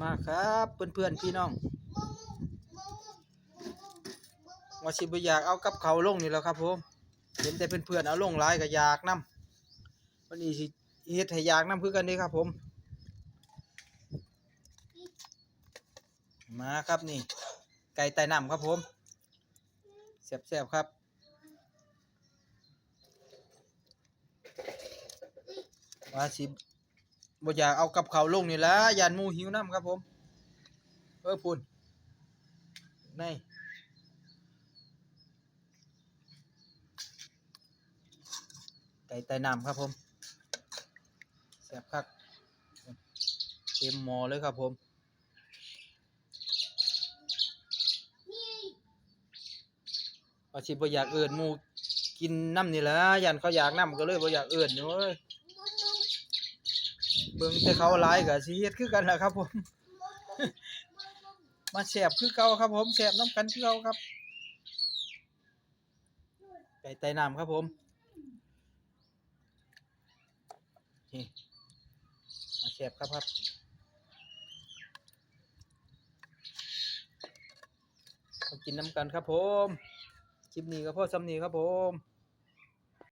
มาครับเพื่อนๆพี่น้องว่าสิบอยากเอากับเขาลงนี่แล้วครับผมเห็นแต่เพื่อนๆเอาลงหลายก็อยากนํวันนี้สิเฮ็ดให้อยากนํคือกันเด้ครับ ผม มาครับนี่ ไก่ไต่น้ำครับผมแซ่บๆครับว่าสิ บ่อยากเอากับเขาวลงนี่ละยานหมูหิวน้ำครับผม เออพุ่นในไก่ไต่น้ำครับผมแซ่บครับเต็มหม้อเลยครับผมว่าสิบ่อยากเอิ้นหมู่กินน้ำนี่แหละยันเขาอยากน้ำก็เลยบ่อยากเอิ้นเนาะ เบิ่งแต่เขาหลายก็สิเฮ็ดคือกันแหละครับผม มาแซ่บคือเก่าครับ ผมแซ่บน้ำกันคือเก่าครับไก่ไต่น้ำครับผมนี่มาแซ่บครับครับมกินน้ำกันครับผม คลิปนี้ก็พอสำนีครับผม